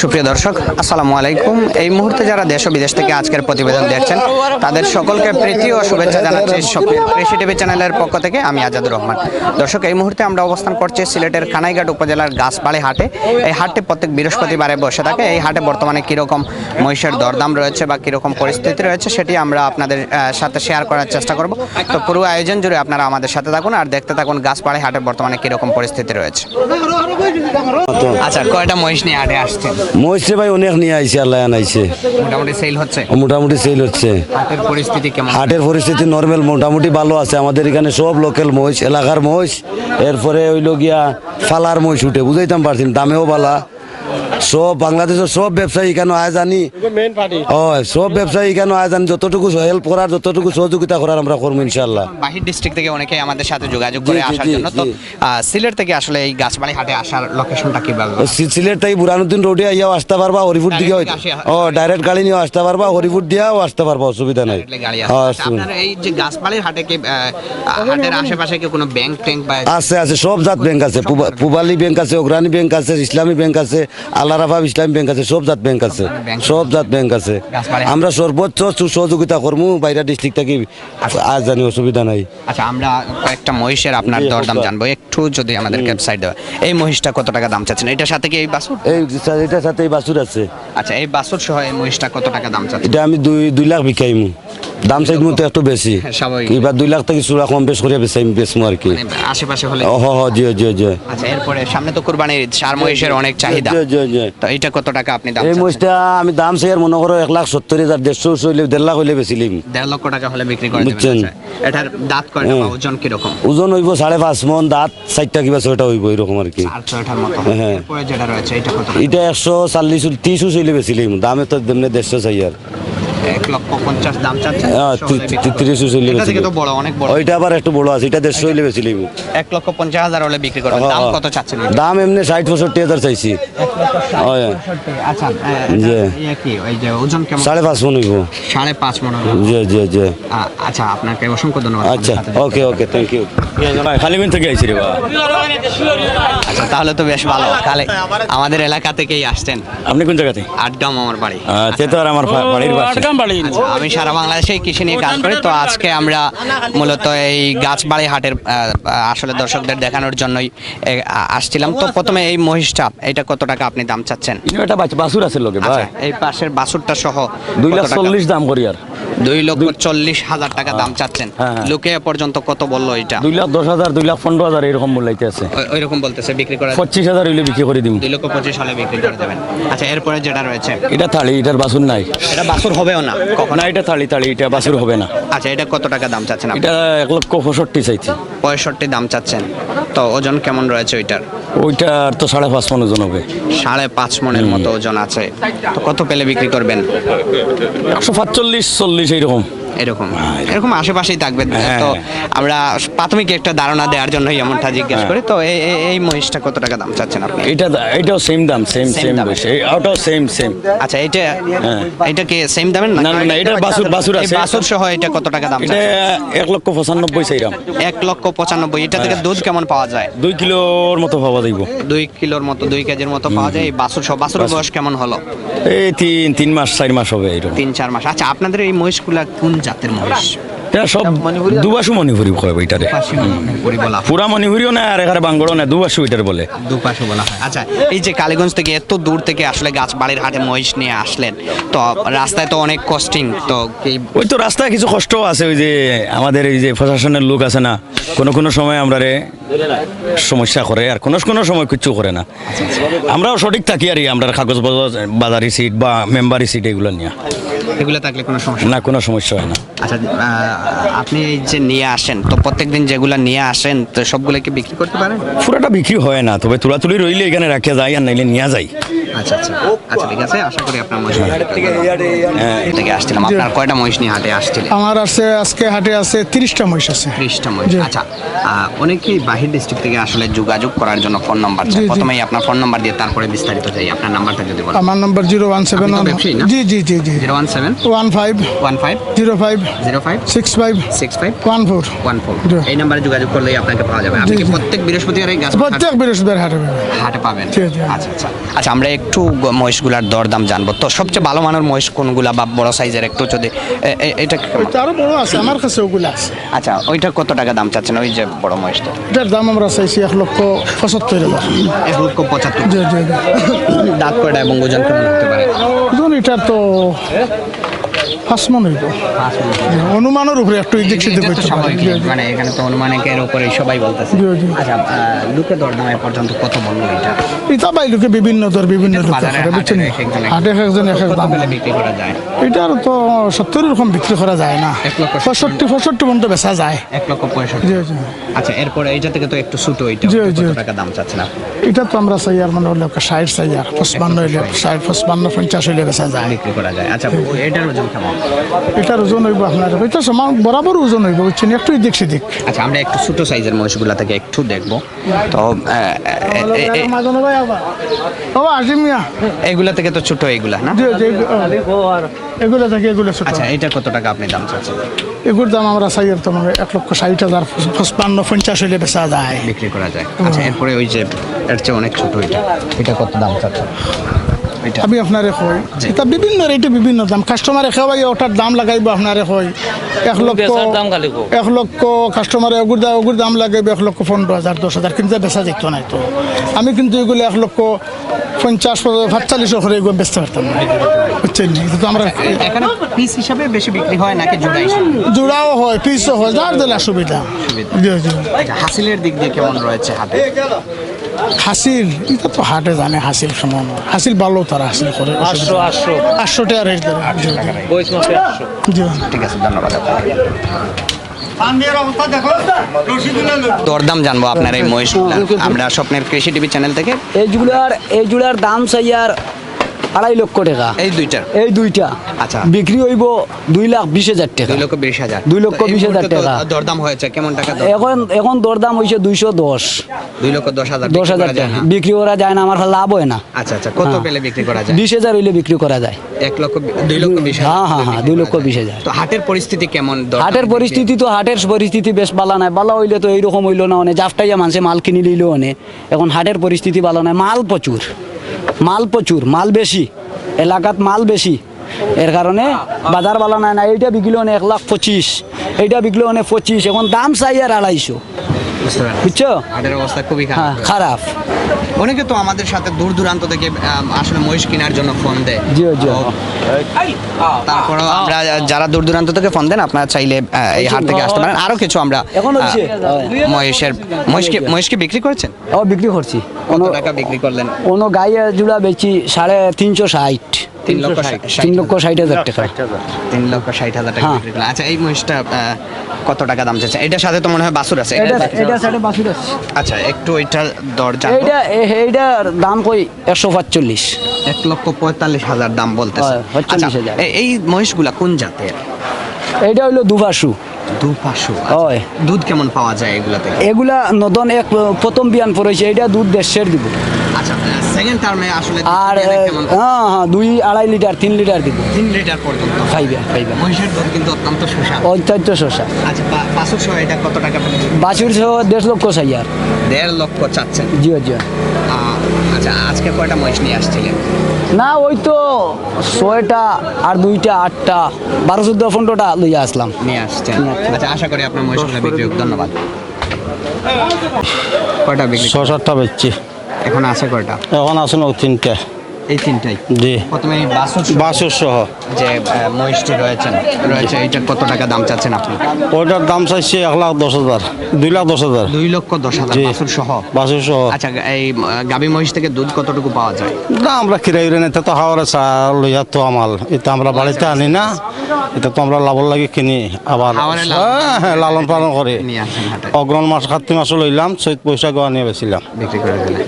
সুপ্রিয় দর্শক, আসসালামু আলাইকুম। এই মুহূর্তে যারা দেশ ও বিদেশ থেকে আজকের প্রতিবেদন দেখছেন, তাদের সকলকে প্রীতি ও শুভেচ্ছা জানাচ্ছি কৃষি টিভি চ্যানেলের পক্ষ থেকে, আমি আজাদুর রহমান। দর্শক, এই মুহূর্তে আমরা অবস্থান করছি সিলেটের কানাইঘাট উপজেলার গাছপাড়ি হাটে। এই হাটটি প্রত্যেক বৃহস্পতিবারে বসে থাকে। এই হাটে বর্তমানে কীরকম মহিষের দরদাম রয়েছে বা কীরকম পরিস্থিতি রয়েছে, সেটি আমরা আপনাদের সাথে শেয়ার করার চেষ্টা করব। তো পুরো আয়োজন জুড়ে আপনারা আমাদের সাথে থাকুন আর দেখতে থাকুন গাছপাড়ি হাটে বর্তমানে কীরকম পরিস্থিতি রয়েছে। আচ্ছা কয়টা মহিষ নিয়ে হাটে আসছেন? মহিষে ভাই অনেক নিয়ে আইছে আল্লাহ আনাইছে। মোটামুটি সেল হচ্ছে? মোটামুটি সেল হচ্ছে। হাটের পরিস্থিতি কেমন? হাটের পরিস্থিতি নর্মাল মোটামুটি ভালো আছে। আমাদের এখানে সব লোকাল মহিষ এলাকার মহিষ এরপরে হইল গিয়া ফালার মহিষ উঠে বুঝাইতাম পারছেন দামেও বালা সব বাংলাদেশের সব ব্যবসায়ী কেন আয় জানি ও সব ব্যবসায়ী কেন আয় জানি যতটুকু হেল্প করার যতটুকু সহযোগিতা করার আমরা করব ইনশাল্লাহ বাহির ডিস্ট্রিক্ট থেকে অনেকেই আমাদের সাথে যোগাযোগ করে আসার জন্য। তো সিলেট থেকে আসলে এই গাছবাড়ি হাটে আসার লোকেশনটা কীভাবে সি- সিলেট থেকে বুরানুদ্দিন রোডে আইয়াও আসতে পারবা হরিপুর দিকে ও ডাইরেক্ট গাড়ি নিয়েও আসতে পারবা হরিপুর দিয়েও আসতে পারবা অসুবিধা নাই। হ্যাঁ, আসছে। আপনার এই যে গাছবাড়ির হাটে কি হাটের আশেপাশে কি কোনো ব্যাংক ট্যাঙ্ক আছে আছে সব জাত ব্যাংক আছে। পুবা- পুবালি ব্যাংক আছে অগ্রানী ব্যাংক আছে ইসলামী ব্যাংক আছে আল্লাহ রাফাব ইসলামী ব্যাংক আছে সব জাত ব্যাংক আছে সব জাত ব্যাংক আছে। আমরা সর্বোচ্চ সহযোগিতা করব বাইরা ডিস্ট্রিক্ট থেকে আজ জানি অসুবিধা নাই। আচ্ছা আমরা কয়েকটা মহিষের আপনার দরদাম জানব। একটু যদি আমাদের ওয়েবসাইট দেওয়া এই মহিষটা কত টাকা দাম চাচ্ছেন? এটার সাথে কি এই বাসুর এই এটার সাথে এই বাছুর আছে। আচ্ছা এই বাসুর সহ এই মহিষটা কত টাকা দাম চাচ্ছেন? এটা আমি দুই দুই লাখ বিকাইমু। দাম চাইমু তো একটু বেশি। হ্যাঁ, এবার দুই লাখ থেকে চূড়া কম বেশ করে বেচাইম বেচমু আর কি। মানে আশেপাশে হলে ও হ হ জি জি জি। আচ্ছা এরপরে সামনে তো কুরবানির সার মহিষের অনেক চাহিদা। জি, জি। তো এইটা কত টাকা আপনি দাম এই মহিষটা আমি দাম চাই আর মনে করো এক লাখ সত্তর হাজার দেড়শো হইলে দেড় লাখ হইলে বেচিলিম দেড় লক্ষ টাকা হলে বিক্রি করে বুঝছেন। আচ্ছা। এটার দাঁত কয়টা হ্যাঁ। ওজন কীরকম ওজন হইব সাড়ে পাঁচ মন দাঁত চারটা কিবা ছয়টা হইব এরকম আর কি হ্যাঁ। যেটা রয়েছে এটা কত এটা একশো চাল্লিশ ত্রিশ দামে তো দেড়শো চাই আর এক লক্ষ পঞ্চাশ দাম চাচ্ছেন হ্যাঁ, একশো হলে বিক্রি করবেন। ত্রিশ চলে এটা থেকে তো বড় অনেক বড়। ওইটা আবার একটু বড় আছে এটা দেড়শো হইলে বেচিলিম এক লক্ষ পঞ্চাশ হাজার হলে বিক্রি করবেন। দাম হ্যাঁ। কত চাচ্ছেন দাম এমনি ষাট পঁয়ষট্টি হাজার চাইছি। আচ্ছা জি। ইয়ে কি ওই যে ওজন কেমন? সাড়ে পাঁচ মন হইব। সাড়ে পাঁচ মন জি জি জি। আচ্ছা আপনাকে অসংখ্য ধন্যবাদ। আচ্ছা ওকে ওকে থ্যাংক ইউ খালিগঞ্জ থেকে আইছি রে আচ্ছা তাহলে তো বেশ ভালো। আমাদের এলাকা থেকেই আসছেন। আপনি কোন জায়গাতে আটগাম আমার বাড়ি। আচ্ছা তো আর আমার বাড়ির পাশে। আচ্ছা, আমি সারা বাংলাদেশে কৃষি নিয়ে কাজ করি তো আজকে আমরা মূলত এই গাছবাড়ি হাটের আহ, আসলে দর্শকদের দেখানোর জন্যই আসছিলাম। তো প্রথমে এই মহিষটা এটা কত টাকা আপনি দাম চাচ্ছেন? এটা আছে লোকে ভাই। আচ্ছা, এই পাশের বাসুরটা সহ দুই লাখ চল্লিশ দাম করি আর। দুই লক্ষ চল্লিশ হাজার টাকা দাম চাচ্ছেন। হ্যাঁ, হ্যাঁ। লোকে পর্যন্ত কত বলল এটা? দুই লাখ দশ হাজার দুই লাখ পনেরো হাজার এরকম বলাইতে আছে। ওই- ওইরকম বলতেছে বিক্রি করে পঁচিশ হাজার হইলে বিক্রি করে দিব দুই লক্ষ পঁচিশ হলে বিক্রি করে দেবেন। আচ্ছা এরপরে যেটা রয়েছে। এটা থালি এটার বাসুর নাই। এটা বাছুর হবেও না কখন? এটা থালি থালি এটা বাসুর হবে না। আচ্ছা এটা কত টাকা দাম চাচ্ছেন এটা এক লক্ষ পঁয়ষট্টি চাইছি। পঁয়ষট্টি দাম চাচ্ছেন। তো ওজন কেমন রয়েছে ওইটার? ওইটার তো সাড়ে পাঁচ মন ওজন হবে। সাড়ে পাঁচ মনের মতো ওজন আছে। তো কত পেলে বিক্রি করবেন? একশো পাঁচচল্লিশ চল্লিশ এইরকম। এরকম। এরকম। আশেপাশেই থাকবে হ্যাঁ। তো আমরা প্রাথমিক একটা ধারণা দেওয়ার জন্য এমনটা জিজ্ঞেস করি। তো এই মহিষটা কত টাকা দাম চাচ্ছেন আপনি? এটা এটাও সেম দাম সেম সেম ওটাও সেম সেম আচ্ছা এটা হ্যাঁ। এটা কি সেম দামের না, না, না, এটা বাছুর এই আছে। বাছুর সহ এটা কত টাকা দাম এটা? এক লক্ষ পঁচানব্বই চাইরাম। এক লক্ষ পঁচানব্বই। এটা থেকে দুধ কেমন পাওয়া যায়? দুই কিলোর মতো পাওয়া যাইব। দুই কিলোর মতো দুই কেজির মতো পাওয়া যায়। এই বাছুর সহ বাছুরের বয়স কেমন হলো? এই তিন তিন মাস চার মাস হবে এরকম। তিন চার মাস। আচ্ছা আপনাদের এই মহিষগুলা কোন জাতের মহিষ এটা সব দুবাসু মণিপুরি কয় ওইটারে পুরা মণিপুরিও না আর এখানে বাঙ্গড়ও না দুবাসু ওইটার বলে। দুপাশে বলা হয়। আচ্ছা এই যে কালীগঞ্জ থেকে এত দূর থেকে আসলে গাছবাড়ির হাটে মহিষ নিয়ে আসলেন তো রাস্তায় তো অনেক কস্টিং তো ওই তো রাস্তায় কিছু কষ্ট আছে ওই যে আমাদের এই যে প্রশাসনের লোক আছে না কোনো কোনো সময় আমরা রে সমস্যা করে আর কোনো কোনো সময় কিচ্ছু করে না। আমরাও সঠিক থাকি আর আমরা কাগজ বাজার- সিট বা মেম্বারি সিট এগুলো নিয়ে। এগুলো থাকলে কোনো সমস্যা না কোনো সমস্যা হয় না। আচ্ছা আপনি এই যে নিয়ে আসেন তো প্রত্যেকদিন যেগুলো নিয়ে আসেন তো সবগুলো কি বিক্রি করতে পারেন? পুরাটা বিক্রি হয় না তবে তুলাতুলি রইলে এখানে রাখিয়া যায় আর নাইলে নিয়ে যায়। আচ্ছা আচ্ছা। আচ্ছা ঠিক আছে আশা করি আপনার মহিষ থেকে আসছিলাম। আপনার কয়টা মহিষ নিয়ে হাটে আসছিলেন? আমার আছে আজকে হাটে আছে তিরিশটা মহিষ আছে। ত্রিশটা মহিষ। আচ্ছা অনেকেই বাহির ডিস্ট্রিক্ট থেকে আসলে যোগাযোগ করার জন্য ফোন নাম্বার জি। প্রথমেই আপনার ফোন নাম্বার দিয়ে তারপরে বিস্তারিত যাই। আপনার নাম্বারটা যদি বলেন। আমার number zero one seven one G G G G. Zero one seven one five one five zero five zero five six five six five one four one four এই নাম্বারে যোগাযোগ করলেই আপনাকে পাওয়া যাবে। আপনি। প্রত্যেক বৃহস্পতিবার এই গাছ প্রত্যেক বৃহস্পতিবার হাটে। হাটে পাবেন। আচ্ছা আচ্ছা। আচ্ছা আমরা একটু মহিষগুলার দরদাম জানব। তো সবচেয়ে ভালো মানের মহিষ কোনগুলা বা বড় সাইজের একটু যদি এটা? আরও বড় আছে আমার কাছে ওগুলো আছে। আচ্ছা ওইটা কত টাকা দাম চাচ্ছেন? ওই যে বড় মহিষটা। এটার দাম আমরা চাইছি এক লক্ষ পঁচাত্তর হাজার। এক লক্ষ পঁচাত্তর। দাঁত কয়টা এবং ওজন কেমন হতে পারে? এটার তো পাঁচ মন হইব অনুমানের উপরে একটু এদিক সেদিক এটা। মানে এখানে তো অনুমানিকের উপরে সবাই বলতেছে। আচ্ছা লোকে দরদাম পর্যন্ত কত বলল এটা। এটা বাইলোকে বিভিন্ন দর বিভিন্ন এটা লোকে বুঝছেন? হাটে এক একজন এক- এক দাম। বিক্রি করা যায়? এটার তো সত্তর রকম বিক্রি করা যায় না। পঁয়ষট্টি পঁয়ষট্টি পর্যন্ত বেচা যায়। এক লক্ষ পঁয়ষট্টি। আচ্ছা এরপরে এইটা থেকে তো একটু ছোট জি। টাকা দাম চাচ্ছেন এটা তো আমরা চাই আর মানে হলে ষাট চাই আর পঁচপান্ন হইলে ষাট। পঁচপান্ন পঞ্চাশ হইলে বেচা যায়। বিক্রি করা যায়। আচ্ছা এটার কেমন? এটার ওজন হইব আপনার এটা সমান বরাবর ওজন হইব বুঝছেন? একটু এদিক সেদিক আচ্ছা আমরা একটু ছোট সাইজের মহিষগুলা থেকে একটু দেখব। তো আহ, এ- এ- এ- আসিম মিয়া। এইগুলা থেকে তো ছোট এইগুলা না? এগুলো থেকে এগুলো ছোট। আচ্ছা এটা কত টাকা আপনি দাম চাচ্ছেন? এগুলোর দাম আমরা চাই তোমার এক লক্ষ ষাট হাজার পঁচপান্ন পঞ্চাশ হইলে বেচা যায়। বিক্রি করা যায়। আচ্ছা এরপরে ওই যে এর চেয়ে অনেক ছোট এটা। এটা কত দাম চাচ্ছেন? আমি আপনারে কই? এটা বিভিন্ন রেটে বিভিন্ন দাম। কাস্টমারে খাওয়াই ওটার দাম লাগাইব আপনারে কই? এক লক্ষ দাম খালি কও। এক লক্ষ কাস্টমারে ওগুর দাম ওগুর দাম লাগাইব এক লক্ষ পনেরো হাজার দশ হাজার। কিন্তু বেচা যেত না তো আমি কিন্তু এগুলো এক লক্ষ পঞ্চাশ সাতচল্লিশ করে এগুলো বেচতে পারতাম না। বুঝছেন তো আমরা এখানে পিস হিসাবে বেশি বিক্রি হয় নাকি জোড়া হিসাবে? জোড়াও হয় পিসও হয় যার দিলে সুবিধা হাসিলের দিক দিয়ে কেমন রয়েছে হাতে? হাসিল এটা তো হাটে জানে হাসিল সমান হাসিল ভালো তারা হাসিল করে আটশো আটশো। টাকা রেট জি, ঠিক আছে ধন্যবাদ দরদাম জানব আপনার এই মহিষ আমরা স্বপ্নের কৃষি টিভি চ্যানেল থেকে এই জুড়ার এই জুড়ার দাম সাইয়ার আড়াই লক্ষ টাকা। এই দুইটার এই দুইটা। আচ্ছা। বিক্রি হইব দুই লাখ বিশ হাজার টাকা। দুই লক্ষ বিশ হাজার। দুই লক্ষ বিশ হাজার টাকা। দরদাম হয়েছে কেমন টাকা এখন এখন দরদাম হয়েছে দুইশো দশ। দুই লক্ষ দশ হাজার দশ হাজার করা যায় টাকা? বিক্রি করা যায় না আমার লাভ হয় না। আচ্ছা আচ্ছা কত হ্যাঁ। পেলে বিক্রি করা যায়? বিশ হাজার হইলে বিক্রি করা যায়। এক লক্ষ দুই লক্ষ বিশ হাজার হ্যাঁ, হ্যাঁ, হ্যাঁ, দুই লক্ষ বিশ হাজার। তো হাটের পরিস্থিতি কেমন হাটের পরিস্থিতি তো হাটের পরিস্থিতি বেশ ভালো নাই। ভালো হইলে তো এইরকম হইল না অনেক। জাফটাইয়া মানুষে মাল কিনি লইলো অনেক। এখন হাটের পরিস্থিতি ভালো নাই। মাল প্রচুর। মাল প্রচুর, মাল বেশি, এলাকাত মাল বেশি এর কারণে বাজার ভালো নাই না এইটা বিকলে অনেক এক লাখ পঁচিশ, এইটা বিকলে অনেক পঁচিশ, এখন দাম চাই আর আড়াইশো। বুঝছ? হাটের অবস্থা খুবই হ্যাঁ খারাপ। অনেকে তো আমাদের সাথে দূর দূরান্ত থেকে আসলে মহিষ কেনার জন্য ফোন দেয়। জি জি। তো আমরা যারা দূর দূরান্ত থেকে ফোন দেন আপনারা চাইলে এই হাট থেকে আসতে পারেন। আরও কিছু আমরা মহিষের মহিষকে মহিষকে বিক্রি করেছেন? ও বিক্রি করছি। কত কোনো টাকা বিক্রি করলেন? কোনো গায়ে জুড়া বেচি সাড়ে তিনশো ষাট। তিন লক্ষ ষাট। তিন লক্ষ ষাট হাজার টাকা। তিন লক্ষ ষাট হাজার টাকা হ্যাঁ। বিক্রি করলেন। আচ্ছা এই মহিষটা কত টাকা দাম চাচ্ছে এটার সাথে তো মনে হয় বাসুর আছে। এটা এটা আচ্ছা একটু এটার দর জানব। এইটা এ- এইটার দাম কই? একশো পাঁচচল্লিশ। এক লক্ষ পঁয়তাল্লিশ হাজার দাম বলতেছে। আচ্ছা, এই মহিষগুলা কোন জাতের? এইটা হলো দুভাসু। দুপাশু হয়। দুধ কেমন পাওয়া যায় এগুলা থেকে? এগুলা নতুন এক প্রথম বিয়ান পড়েছে এইটা দুধ দেড়শের দিব। আচ্ছা সেকেন্ড টার্মে আসলে আর হ্যাঁ হ্যাঁ দুই আড়াই লিটার তিন লিটার দিব। তিন লিটার পর্যন্ত। খাইবে খাইবে। মহিষের দুধ কিন্তু অত্যন্ত শসা আচ্ছা বা- বাছুর সহ এটা কত টাকা বাছুর সহ দেড় লক্ষ সাইয়ার দেড় লক্ষ চাচ্ছেন। জিও জিও। আচ্ছা আজকে কয়টা মহিষ নিয়ে আসছিলেন? না ওই তো ছয়টা আর দুইটা আটটা বারো চোদ্দ পনেরোটা লইয়া আসলাম। নিয়ে আসছেন। আচ্ছা আশা করি আপনার মহিষগুলো বিক্রি হোক। ধন্যবাদ। কয়টা বিক্রি? ছ সাতটা বেচছি। এখন আছে কয়টা? এখন আছে ও তিনটে। এই তিনটাই? জি। প্রথমে বাসুর সহ। যে মহিষটি রয়েছেন রয়েছে এইটার কত টাকা দাম চাচ্ছেন আপনি? ওইটার দাম চাইছি এক লাখ দশ হাজার দুই লাখ দশ হাজার। দুই লক্ষ দশ হাজার। সহ? বাসুর সহ। আচ্ছা এই গাভী মহিষ থেকে দুধ কতটুকু পাওয়া যায়? না আমরা কিরাই নিতে তো হাওয়ারে চা লইয়া তো আমাল। এটা আমরা বাড়িতে আনি না এটা তো আমরা লাভর লাগে কিনি আবার লালন হ্যাঁ, হ্যাঁ লালন পালন করে। নিয়ে অগ্রণ মাস কার্তিক মাসও লইলাম চৈত বৈশাখ আনিয়ে বেছিলাম। বিক্রি করে দিলেন।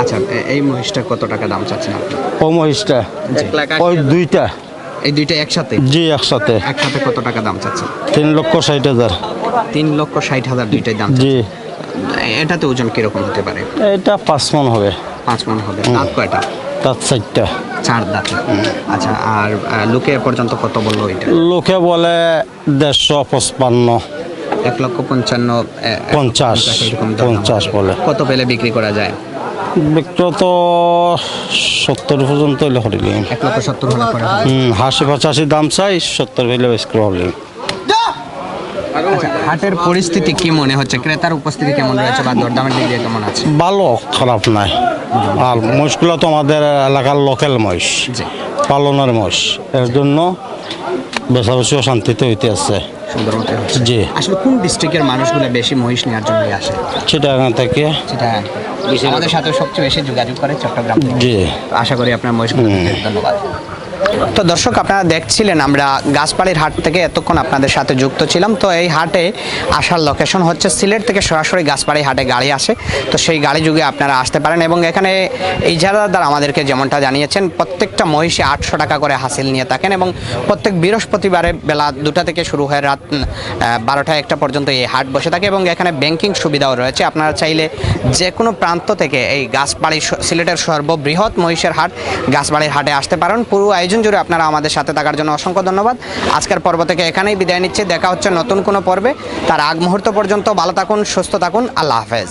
আচ্ছা এই মহিষটা কত টাকা দাম চাচ্ছেন? ও মহিষটা ওই দুইটা। এই দুইটা একসাথে? জি একসাথে। একসাথে কত টাকা দাম চাচ্ছেন? তিন লক্ষ ষাট হাজার। তিন লক্ষ ষাট হাজার দুইটাই দাম জি। এটাতে ওজন কীরকম হতে পারে? এটা পাঁচ মন হবে। পাঁচ মন হবে। দাঁত কয়টা? তার চারটা। চার দাঁত। আচ্ছা আর লোকে পর্যন্ত কত বলল এটা? লোকে বলে দেড়শো পঁচপান্ন। এক লক্ষ পঞ্চান্ন পঞ্চাশ, পঞ্চাশ বলে। কত পেলে বিক্রি করা যায়? বিক্রয় সত্তর পর্যন্ত হইলে হরিলি এক লক্ষ সত্তর হলে হুম হাসি পঁচাশি দাম চাই সত্তর বিক্রয় হরিলি আচ্ছা, হাটের পরিস্থিতি কি মনে হচ্ছে? ক্রেতার উপস্থিতি কেমন রয়েছে বা দরদামের দিক দিয়ে কেমন আছে? ভালো খারাপ নাই। আর মহিষগুলো তো আমাদের এলাকার লোকাল মহিষ জি। পালনের মহিষ। এর জন্য বেশাবেশিও শান্তিতে হইতে আছে। সুন্দর জি। আসলে কোন ডিস্ট্রিক্টের মানুষগুলো বেশি মহিষ নেওয়ার জন্যই আসে? চিটাগাং থেকে। সেটা আমাদের সাথে সবচেয়ে বেশি যোগাযোগ করে চট্টগ্রাম জি। আশা করি আপনার মহিষ ধন্যবাদ। তো দর্শক, আপনারা দেখছিলেন আমরা গাছপাড়ির হাট থেকে এতক্ষণ আপনাদের সাথে যুক্ত ছিলাম। তো এই হাটে আসার লোকেশন হচ্ছে সিলেট থেকে সরাসরি গাছপাড়ি হাটে গাড়ি আসে। তো সেই গাড়ি যুগে আপনারা আসতে পারেন এবং এখানে এই যারা আমাদেরকে যেমনটা জানিয়েছেন, প্রত্যেকটা মহিষে আটশো টাকা করে হাসিল নিয়ে থাকেন এবং প্রত্যেক বৃহস্পতিবারে বেলা দুটা থেকে শুরু হয় রাত বারোটা একটা পর্যন্ত এই হাট বসে থাকে এবং এখানে ব্যাংকিং সুবিধাও রয়েছে। আপনারা চাইলে যে কোনো প্রান্ত থেকে এই গাছবাড়ি স- সিলেটের সর্ববৃহৎ মহিষের হাট গাছবাড়ির হাটে আসতে পারেন। পুরো আয়োজন জুড়ে আপনারা আমাদের সাথে থাকার জন্য অসংখ্য ধন্যবাদ। আজকের পর্ব থেকে এখানেই বিদায় নিচ্ছে। দেখা হচ্ছে নতুন কোনো পর্বে। তার আগ মুহূর্ত পর্যন্ত ভালো থাকুন, সুস্থ থাকুন। আল্লাহ হাফেজ।